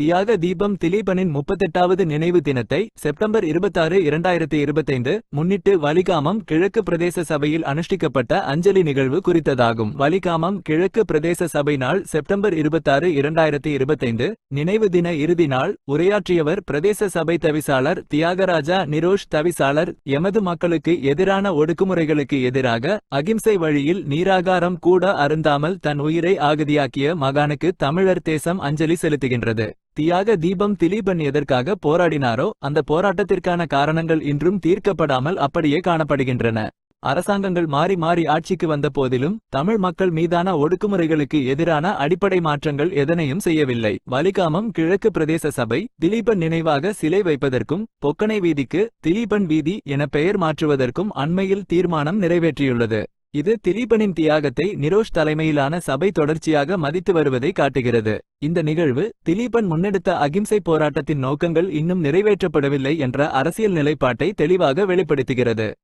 தியாக தீபம் திலீபனின் முப்பத்தெட்டாவது நினைவு தினத்தை செப்டம்பர் இருபத்தாறு இரண்டாயிரத்தி இருபத்தைந்து முன்னிட்டு வலிகாமம் கிழக்கு பிரதேச சபையில் அனுஷ்டிக்கப்பட்ட அஞ்சலி நிகழ்வு குறித்ததாகும். வலிகாமம் கிழக்கு பிரதேச சபை நாள் செப்டம்பர் இருபத்தாறு இரண்டாயிரத்தி இருபத்தைந்து நினைவு தின இறுதி நாள் உரையாற்றியவர் பிரதேச சபை தவிசாளர் தியாகராஜா நிரோஷ் தவிசாளர். எமது மக்களுக்கு எதிரான ஒடுக்குமுறைகளுக்கு எதிராக அகிம்சை வழியில் நீராகாரம் கூட அருந்தாமல் தன் உயிரை ஆகதியாக்கிய மகானுக்கு தமிழர் தேசம் அஞ்சலி செலுத்துகின்றது. தியாக தீபம் திலீபன் எதற்காக போராடினாரோ அந்த போராட்டத்திற்கான காரணங்கள் இன்றும் தீர்க்கப்படாமல் அப்படியே காணப்படுகின்றன. அரசாங்கங்கள் மாறி மாறி ஆட்சிக்கு வந்த போதிலும் தமிழ் மக்கள் மீதான ஒடுக்குமுறைகளுக்கு எதிரான அடிப்படை மாற்றங்கள் எதனையும் செய்யவில்லை. வலிகாமம் கிழக்கு பிரதேச சபை திலீபன் நினைவாக சிலை வைப்பதற்கும் பொக்கனை வீதிக்கு திலீபன் வீதி என பெயர் மாற்றுவதற்கும் அண்மையில் தீர்மானம் நிறைவேற்றியுள்ளது. இது திலீபனின் தியாகத்தை நிரோஷ் தலைமையிலான சபை தொடர்ச்சியாக மதித்து வருவதை காட்டுகிறது. இந்த நிகழ்வு திலீபன் முன்னெடுத்த அகிம்சை போராட்டத்தின் நோக்கங்கள் இன்னும் நிறைவேற்றப்படவில்லை என்ற அரசியல் நிலைப்பாட்டை தெளிவாக வெளிப்படுத்துகிறது.